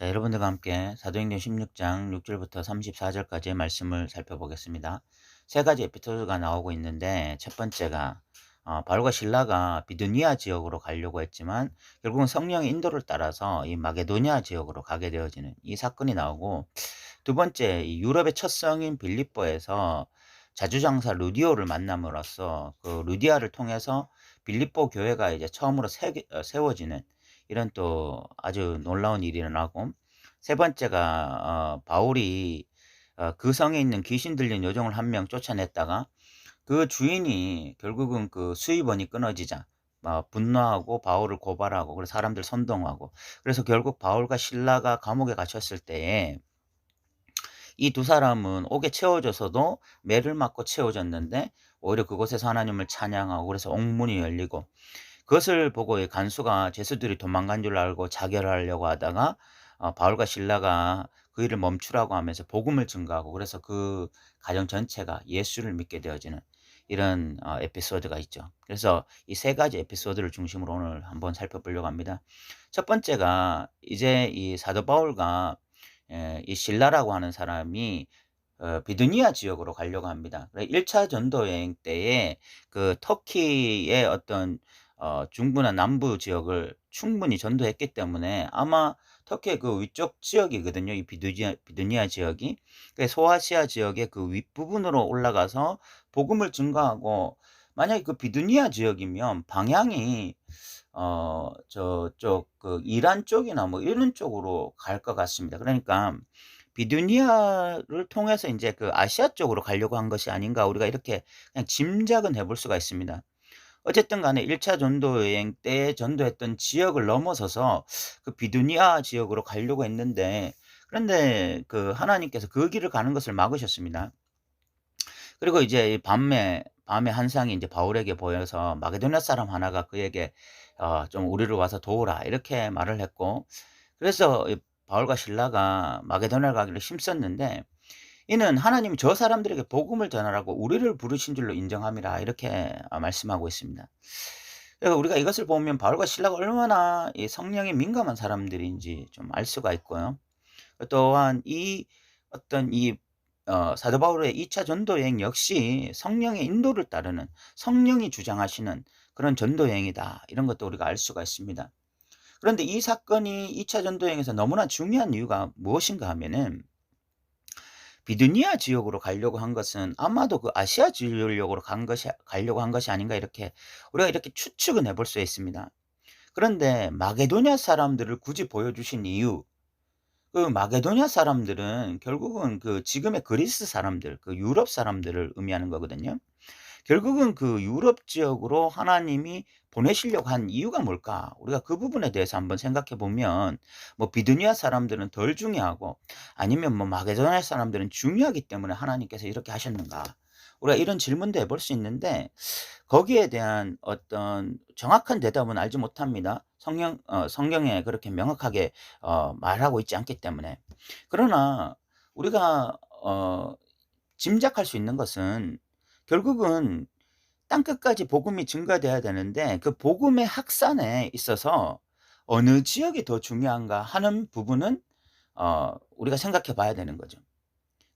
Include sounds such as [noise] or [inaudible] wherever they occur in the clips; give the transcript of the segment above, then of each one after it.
자, 여러분들과 함께 사도행전 16장 6절부터 34절까지의 말씀을 살펴보겠습니다. 세 가지 에피소드가 나오고 있는데 첫 번째가 어, 바울과 신라가 비두니아 지역으로 가려고 했지만 결국은 성령의 인도를 따라서 이 마게도니아 지역으로 가게 되어지는 이 사건이 나오고 두 번째 이 유럽의 첫 성인 빌립보에서 자주장사 루디오를 만남으로써 그 루디아를 통해서 빌립보 교회가 이제 처음으로 세, 어, 세워지는 이런 또 아주 놀라운 일이 일어나고 세 번째가 어, 바울이 어, 그 성에 있는 귀신 들린 요정을 한 명 쫓아냈다가 그 주인이 결국은 그 수입원이 끊어지자 어, 분노하고 바울을 고발하고 그래서 사람들 선동하고 그래서 결국 바울과 신라가 감옥에 갇혔을 때에 이 두 사람은 옥에 채워져서도 매를 맞고 채워졌는데 오히려 그곳에서 하나님을 찬양하고 그래서 옥문이 열리고 그것을 보고 이 간수가 죄수들이 도망간 줄 알고 자결하려고 하다가 어, 바울과 신라가 그 일을 멈추라고 하면서 복음을 증거하고 그래서 그 가정 전체가 예수를 믿게 되어지는 이런 어, 에피소드가 있죠. 그래서 이 세 가지 에피소드를 중심으로 오늘 한번 살펴보려고 합니다. 첫 번째가 이제 이 사도 바울과 에, 이 신라라고 하는 사람이 어, 비두니아 지역으로 가려고 합니다. 1차 전도 여행 때에 그 터키의 어떤 어, 중부나 남부 지역을 충분히 전도했기 때문에 아마 터키의 그 위쪽 지역이거든요. 이 비두니아, 비두니아 지역이. 그 소아시아 지역의 그 윗부분으로 올라가서 복음을 증거하고 만약에 그 비두니아 지역이면 방향이 어, 저쪽 그 이란 쪽이나 뭐 이런 쪽으로 갈 것 같습니다. 그러니까 비두니아를 통해서 이제 그 아시아 쪽으로 가려고 한 것이 아닌가 우리가 이렇게 그냥 짐작은 해볼 수가 있습니다. 어쨌든 간에 1차 전도 여행 때 전도했던 지역을 넘어서서 그 비두니아 지역으로 가려고 했는데 그런데 그 하나님께서 그 길을 가는 것을 막으셨습니다. 그리고 이제 밤에 밤에 한상이 이제 바울에게 보여서 마게도냐 사람 하나가 그에게 어, 좀 우리를 와서 도우라 이렇게 말을 했고 그래서 바울과 신라가 마게도냐를 가기를 힘썼는데 이는 하나님이 저 사람들에게 복음을 전하라고 우리를 부르신 줄로 인정함이라 이렇게 아, 말씀하고 있습니다. 우리가 이것을 보면 바울과 신라가 얼마나 성령에 민감한 사람들인지 좀 알 수가 있고요. 또한 이 어떤 이 어, 사도 바울의 2차 전도 여행 역시 성령의 인도를 따르는 성령이 주장하시는 그런 전도 여행이다. 이런 것도 우리가 알 수가 있습니다. 그런데 이 사건이 2차 전도 여행에서 너무나 중요한 이유가 무엇인가 하면은 비두니아 지역으로 가려고 한 것은 아마도 그 아시아 지역으로 간 것이 가려고 한 것이 아닌가 이렇게 우리가 이렇게 추측은 해볼 수 있습니다. 그런데 마게도냐 사람들을 굳이 보여주신 이유, 그 마게도냐 사람들은 결국은 그 지금의 그리스 사람들, 그 유럽 사람들을 의미하는 거거든요. 결국은 그 유럽 지역으로 하나님이 보내시려고 한 이유가 뭘까? 우리가 그 부분에 대해서 한번 생각해 보면 뭐 비두니아 사람들은 덜 중요하고 아니면 뭐 마게도냐 사람들은 중요하기 때문에 하나님께서 이렇게 하셨는가? 우리가 이런 질문도 해볼 수 있는데 거기에 대한 어떤 정확한 대답은 알지 못합니다. 성경 어, 성경에 그렇게 명확하게 어, 말하고 있지 않기 때문에 그러나 우리가 어, 짐작할 수 있는 것은 결국은 땅끝까지 복음이 증가돼야 되는데 그 복음의 확산에 있어서 어느 지역이 더 중요한가 하는 부분은 어, 우리가 생각해 봐야 되는 거죠.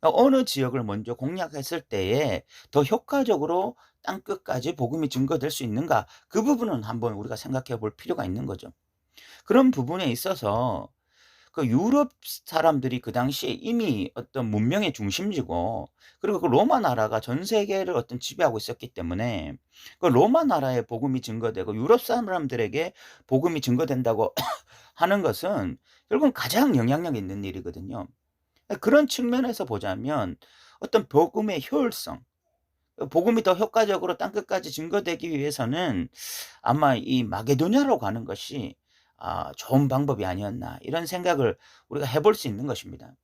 어느 지역을 먼저 공략했을 때에 더 효과적으로 땅끝까지 복음이 증거될 수 있는가 그 부분은 한번 우리가 생각해 볼 필요가 있는 거죠. 그런 부분에 있어서 그 유럽 사람들이 그 당시에 이미 어떤 문명의 중심지고 그리고 그 로마 나라가 전 세계를 어떤 지배하고 있었기 때문에 그 로마 나라의 복음이 증거되고 유럽 사람들에게 복음이 증거된다고 [coughs] 하는 것은 결국은 가장 영향력 있는 일이거든요. 그런 측면에서 보자면 어떤 복음의 효율성, 복음이 더 효과적으로 땅끝까지 증거되기 위해서는 아마 이 마게도냐로 가는 것이 아, 좋은 방법이 아니었나 이런 생각을 우리가 해볼 수 있는 것입니다.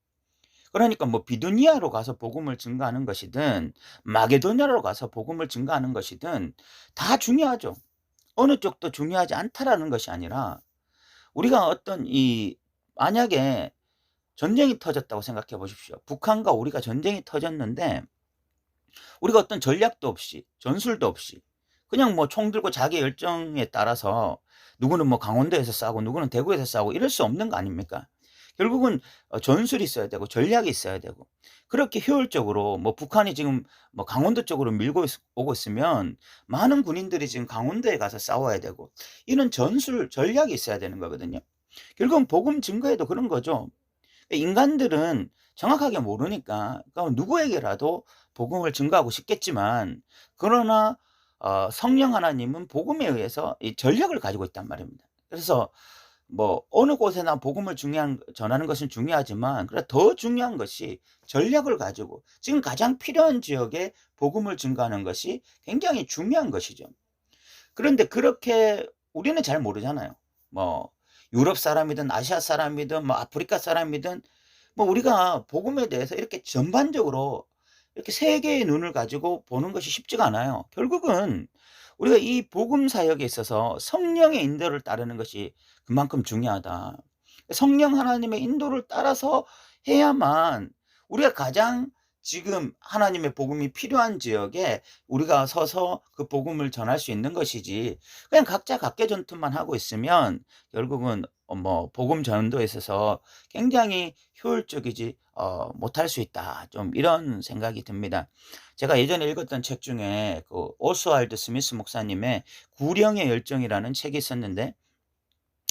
그러니까 뭐 비두니아로 가서 복음을 증가하는 것이든 마게도냐로 가서 복음을 증가하는 것이든 다 중요하죠. 어느 쪽도 중요하지 않다라는 것이 아니라 우리가 어떤 이 만약에 전쟁이 터졌다고 생각해 보십시오. 북한과 우리가 전쟁이 터졌는데 우리가 어떤 전략도 없이 전술도 없이 그냥 뭐 총 들고 자기 열정에 따라서 누구는 뭐 강원도에서 싸고 누구는 대구에서 싸고 이럴 수 없는 거 아닙니까? 결국은 어 전술이 있어야 되고 전략이 있어야 되고 그렇게 효율적으로 뭐 북한이 지금 뭐 강원도 쪽으로 밀고 있 오고 있으면 많은 군인들이 지금 강원도에 가서 싸워야 되고 이런 전술 전략이 있어야 되는 거거든요. 결국은 복음 증거에도 그런 거죠. 인간들은 정확하게 모르니까 그러니까 누구에게라도 복음을 증거하고 싶겠지만 그러나 어 성령 하나님은 복음에 의해서 이 전략을 가지고 있단 말입니다. 그래서 뭐 어느 곳에나 복음을 중요한 전하는 것은 중요하지만 그래 더 중요한 것이 전략을 가지고 지금 가장 필요한 지역에 복음을 증거하는 것이 굉장히 중요한 것이죠. 그런데 그렇게 우리는 잘 모르잖아요. 뭐 유럽 사람이든 아시아 사람이든 뭐 아프리카 사람이든 뭐 우리가 복음에 대해서 이렇게 전반적으로 이렇게 세계의 눈을 가지고 보는 것이 쉽지가 않아요. 결국은 우리가 이 복음 사역에 있어서 성령의 인도를 따르는 것이 그만큼 중요하다. 성령 하나님의 인도를 따라서 해야만 우리가 가장 지금 하나님의 복음이 필요한 지역에 우리가 서서 그 복음을 전할 수 있는 것이지 그냥 각자 각계 전투만 하고 있으면 결국은 어 뭐 복음 전도에 있어서 굉장히 효율적이지 어 못할 수 있다. 좀 이런 생각이 듭니다. 제가 예전에 읽었던 책 중에 그 오스왈드 스미스 목사님의 구령의 열정이라는 책이 있었는데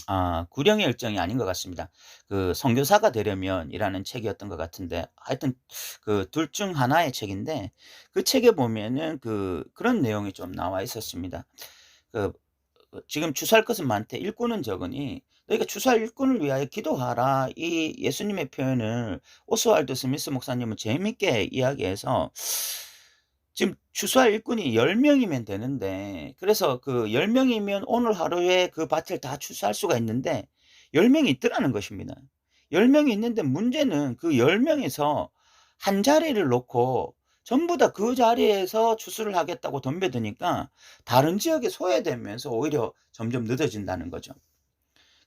아 구령의 열정이 아닌 것 같습니다. 그 선교사가 되려면이라는 책이었던 것 같은데 하여튼 그 둘 중 하나의 책인데 그 책에 보면은 그 그런 내용이 좀 나와 있었습니다. 그그 지금 "주사할 것은 많되 일꾼은 적으니 너희가 주사할 일꾼을 위하여 기도하라." 이 예수님의 표현을 오스왈드 스미스 목사님은 재미있게 이야기해서 지금 주수할 일꾼이 10 명이면 되는데 그래서 그 10 명이면 오늘 하루에 그 밭을 다 추수할 수가 있는데 10 명이 있더라는 것입니다. 10 명이 있는데 문제는 그 10 명에서 한 자리를 놓고 전부 다 그 자리에서 추수를 하겠다고 덤벼드니까 다른 지역이 소외되면서 오히려 점점 늦어진다는 거죠.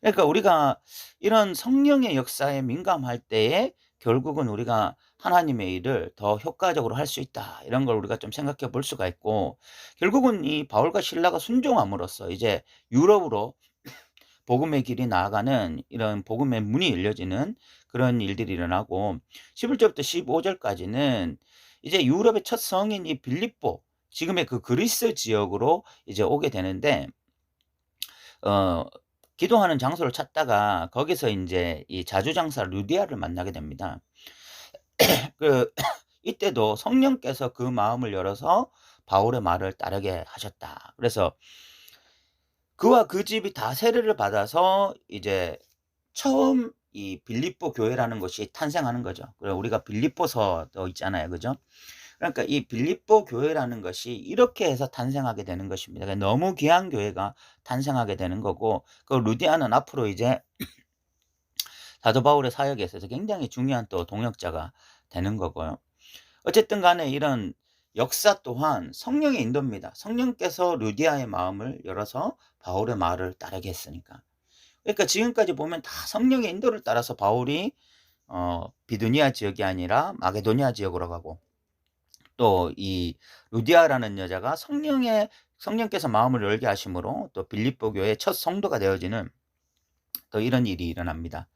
그러니까 우리가 이런 성령의 역사에 민감할 때에 결국은 우리가 하나님의 일을 더 효과적으로 할 수 있다. 이런 걸 우리가 좀 생각해 볼 수가 있고 결국은 이 바울과 신라가 순종함으로써 이제 유럽으로 [clears throat] 복음의 길이 나아가는 이런 복음의 문이 열려지는 그런 일들이 일어나고 11절부터 15절까지는 이제 유럽의 첫 성인 이 빌립보 지금의 그 그리스 지역으로 이제 오게 되는데 어 기도하는 장소를 찾다가 거기서 인제 이 자주장사 루디아를 만나게 됩니다. [clears throat] 그 [clears throat] 이때도 성령께서 그 마음을 열어서 바울의 말을 따르게 하셨다. 그래서 그와 그 집이 다 세례를 받아서 이제 처음 이 빌립보 교회라는 것이 탄생하는 거죠. 그리고 우리가 빌립보서도 있잖아요. 그죠? 그러니까 이 빌립보 교회라는 것이 이렇게 해서 탄생하게 되는 것입니다. 그러니까 너무 귀한 교회가 탄생하게 되는 거고 그 루디아는 앞으로 이제 사도 바울의 사역에 있어서 굉장히 중요한 또 동역자가 되는 거고요. 어쨌든 간에 이런 역사 또한 성령의 인도입니다. 성령께서 루디아의 마음을 열어서 바울의 말을 따르게 했으니까. 그러니까 지금까지 보면 다 성령의 인도를 따라서 바울이 어, 비두니아 지역이 아니라 마게도니아 지역으로 가고 또 이 루디아라는 여자가 성령의 성령께서 마음을 열게 하심으로 또 빌립보 교회의 첫 성도가 되어지는 또 이런 일이 일어납니다.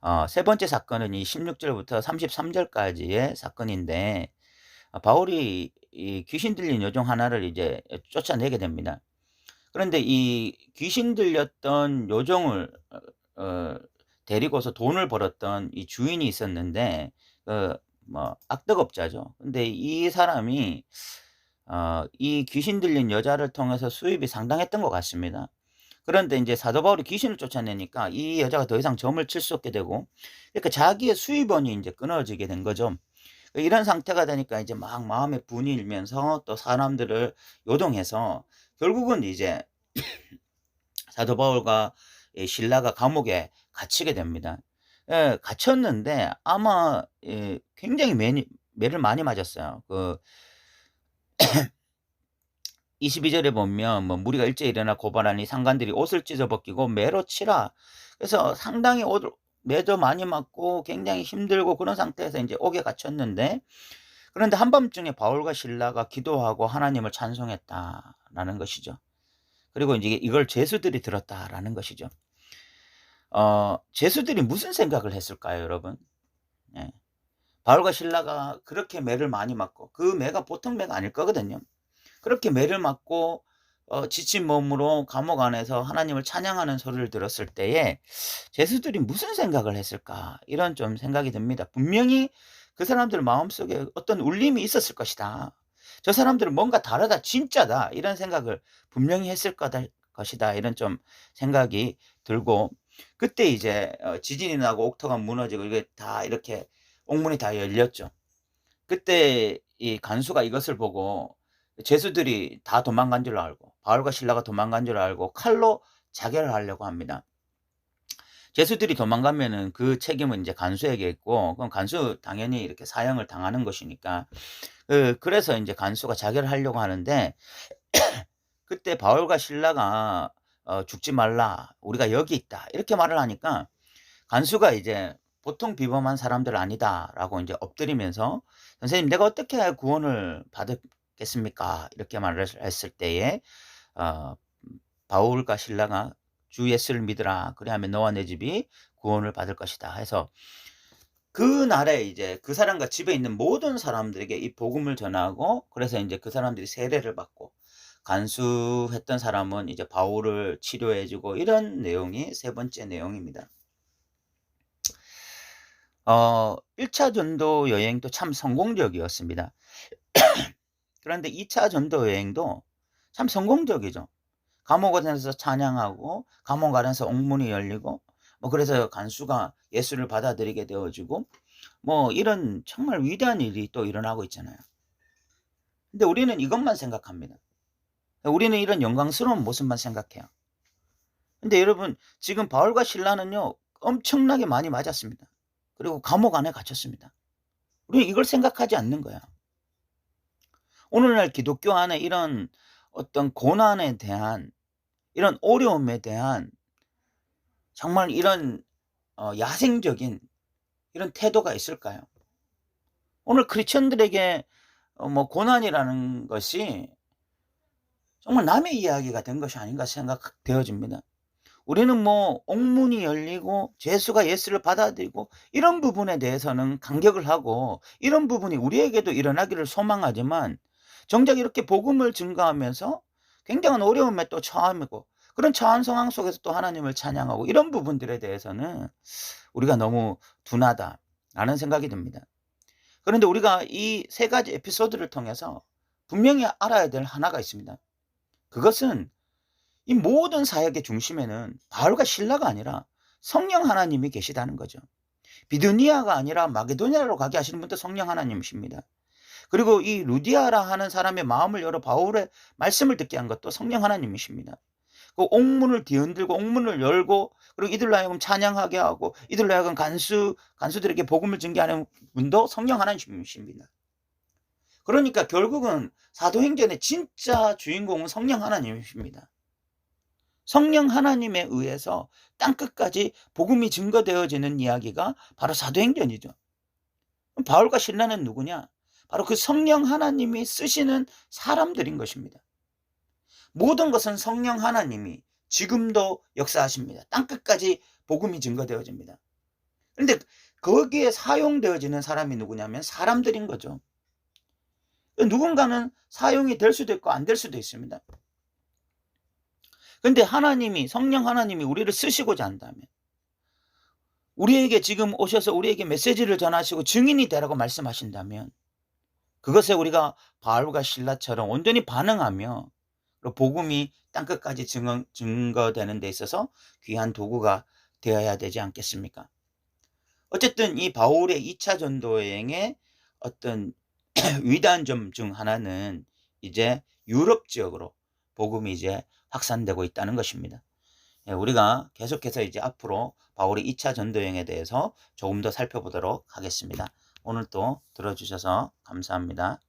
어, 세 번째 사건은 이 16절부터 33절까지의 사건인데 어, 바울이 이 귀신 들린 여종 하나를 이제 쫓아내게 됩니다. 그런데 이 귀신 들렸던 요정을 어, 어 데리고서 돈을 벌었던 이 주인이 있었는데 그 뭐 악덕업자죠. 근데 이 사람이 어 이 귀신 들린 여자를 통해서 수입이 상당했던 것 같습니다. 그런데 인제 사도 바울이 귀신을 쫓아내니까 이 여자가 더 이상 점을 칠 수 없게 되고 그러니까 자기의 수입원이 인제 끊어지게 된 거죠. 이런 상태가 되니까 이제 막 마음에 분이 일면서 또 사람들을 요동해서 결국은 이제 사도 바울과 이 신라가 감옥에 갇히게 됩니다. 예 갇혔는데 아마 예 굉장히 매니 매를 많이 맞았어요. 그 [clears throat] 22 절에 보면 뭐 "무리가 일제히 일어나 고발하니 상관들이 옷을 찢어 벗기고 매로 치라." 그래서 상당히 옷을 매도 많이 맞고 굉장히 힘들고 그런 상태에서 인제 옥에 갇혔는데 그런데 한밤중에 바울과 신라가 기도하고 하나님을 찬송했다라는 것이죠. 그리고 인제 이걸 죄수들이 들었다라는 것이죠. 어 제수들이 무슨 생각을 했을까요 여러분? 예. 바울과 신라가 그렇게 매를 많이 맞고 그 매가 보통 매가 아닐 거거든요. 그렇게 매를 맞고 어 지친 몸으로 감옥 안에서 하나님을 찬양하는 소리를 들었을 때에 제수들이 무슨 생각을 했을까? 이런 좀 생각이 듭니다. 분명히 그 사람들 마음속에 어떤 울림이 있었을 것이다. 저 사람들은 뭔가 다르다, 진짜다. 이런 생각을 분명히 했을 것이다. 이런 좀 생각이 들고 그때 이제 어 지진이 나고 옥토가 무너지고 이게 다 이렇게 옥문이 다 열렸죠. 그때 이 간수가 이것을 보고 제수들이 다 도망간 줄 알고 바울과 신라가 도망간 줄 알고 칼로 자결을 하려고 합니다. 제수들이 도망가면은 그 책임은 이제 간수에게 있고 그럼 간수 당연히 이렇게 사형을 당하는 것이니까 그 그래서 인제 간수가 자결을 하려고 하는데 [clears throat] 그때 바울과 신라가 어 "죽지 말라. 우리가 여기 있다." 이렇게 말을 하니까 간수가 이제 "보통 비범한 사람들 아니다."라고 인제 엎드리면서 "선생님 내가 어떻게 구원을 받겠습니까?" 이렇게 말을 했을 때에 어 바울과 신라가 "주 예수를 믿으라. 그리하면 너와 내 집이 구원을 받을 것이다." 해서 그 날에 이제 그 사람과 집에 있는 모든 사람들에게 이 복음을 전하고 그래서 인제 그 사람들이 세례를 받고 간수했던 사람은 이제 바울을 치료해 주고 이런 내용이 세 번째 내용입니다. 어 1차 전도 여행도 참 성공적이었습니다. [coughs] 그런데 2차 전도 여행도 참 성공적이죠. 감옥 안에서 찬양하고 감옥 안에서 옥문이 열리고 뭐 그래서 간수가 예수를 받아들이게 되어지고 뭐 이런 정말 위대한 일이 또 일어나고 있잖아요. 근데 우리는 이것만 생각합니다. 우리는 이런 영광스러운 모습만 생각해요. 근데 여러분 지금 바울과 신라는요 엄청나게 많이 맞았습니다. 그리고 감옥 안에 갇혔습니다. 우리는 이걸 생각하지 않는 거야. 오늘날 기독교 안에 이런 어떤 고난에 대한 이런 어려움에 대한 정말 이런 어 야생적인 이런 태도가 있을까요? 오늘 크리스천들에게 어뭐 고난이라는 것이 정말 남의 이야기가 된 것이 아닌가 생각되어집니다. 우리는 뭐 옥문이 열리고 죄수가 예수를 받아들이고 이런 부분에 대해서는 감격을 하고 이런 부분이 우리에게도 일어나기를 소망하지만 정작 이렇게 복음을 증거하면서 굉장한 어려움에 또 처하고 그런 처한 상황 속에서 또 하나님을 찬양하고 이런 부분들에 대해서는 우리가 너무 둔하다라는 생각이 듭니다. 그런데 우리가 이 세 가지 에피소드를 통해서 분명히 알아야 될 하나가 있습니다. 그것은 이 모든 사역의 중심에는 바울과 신라가 아니라 성령 하나님이 계시다는 거죠. 비두니아가 아니라 마게도니아로 가게 하시는 분도 성령 하나님이십니다. 그리고 이 루디아라 하는 사람의 마음을 열어 바울의 말씀을 듣게 한 것도 성령 하나님이십니다. 그 옥문을 뒤흔들고 옥문을 열고 그리고 이들로 하여금 찬양하게 하고 이들로 하여금 간수 간수들에게 복음을 증거하는 분도 성령 하나님이십니다. 그러니까 결국은 사도행전의 진짜 주인공은 성령 하나님이십니다. 성령 하나님에 의해서 땅 끝까지 복음이 증거되어지는 이야기가 바로 사도행전이죠. 바울과 신라는 누구냐? 바로 그 성령 하나님이 쓰시는 사람들인 것입니다. 모든 것은 성령 하나님이 지금도 역사하십니다. 땅끝까지 복음이 증거되어집니다. 그런데 거기에 사용되어지는 사람이 누구냐면 사람들인 거죠. 누군가는 사용이 될 수도 있고 안 될 수도 있습니다. 근데 하나님이 성령 하나님이 우리를 쓰시고자 한다면 우리에게 지금 오셔서 우리에게 메시지를 전하시고 증인이 되라고 말씀하신다면 그것에 우리가 바울과 신라처럼 온전히 반응하며 복음이 땅끝까지 증거, 증거되는 데 있어서 귀한 도구가 되어야 되지 않겠습니까? 어쨌든 이 바울의 2차 전도 여행의 어떤 [clears throat] 위대한 점 중 하나는 이제 유럽 지역으로 복음이 이제 확산되고 있다는 것입니다. 예, 우리가 계속해서 이제 앞으로 바울의 2차 전도 여행에 대해서 조금 더 살펴보도록 하겠습니다. 오늘 또 들어주셔서 감사합니다.